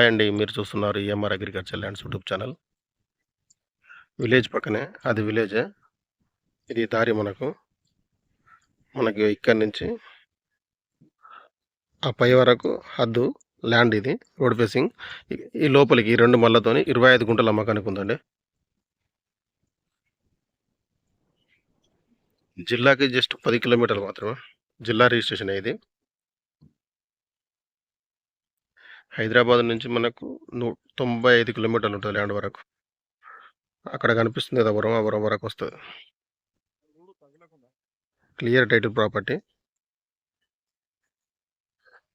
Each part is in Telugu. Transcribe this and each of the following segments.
హాయ్ అండి మీరు చూస్తున్నారు EMR agriculture lands YouTube channel village పక్కనే అది విలేజే ఇది దారి మనకు. మనకి ఇక్కడి నుంచి ఆ పై వరకు హద్దు ల్యాండ్ ఇది రోడ్ ఫేసింగ్ ఈ- లోపలికి ఈ రెండు మళ్ళతోని ఇరవై ఐదు గుంటల అమ్మకానికి ఉందండి. జిల్లాకి జస్ట్ పది కిలోమీటర్లు మాత్రమే. జిల్లా రిజిస్ట్రేషన్ ఇది. హైదరాబాద్ నుంచి మనకు నూ తొంభై ఐదు కిలోమీటర్లు ఉంటుంది ల్యాండ్ వరకు. అక్కడ కనిపిస్తుంది కదా వరం ఆ వరం వరకు వస్తుంది. Clear title property.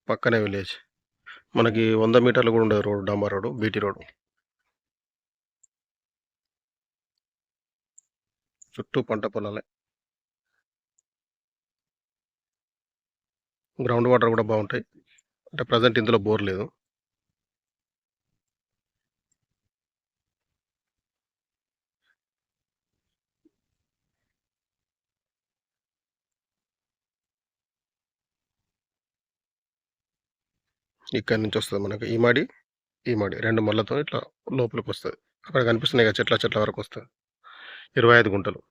పక్కనే విలేజ్. మనకి వంద మీటర్లు కూడా ఉండదు రోడ్ డాంబర్ రోడ్డు బీటీ రోడ్డు చుట్టూ పంట పొలాలే. గ్రౌండ్ వాటర్ కూడా బాగుంటాయి. అంటే ప్రజెంట్ ఇందులో బోర్ లేదు. ఇక్కడ నుంచి వస్తుంది మనకి. ఈ మాడి ఈ మాడి. రెండు మళ్ళతో ఇట్లా లోపలికి వస్తుంది అక్కడ కనిపిస్తున్నాయి కదా చెట్ల చెట్ల వరకు వస్తుంది ఇరవై ఐదు గుంటలు.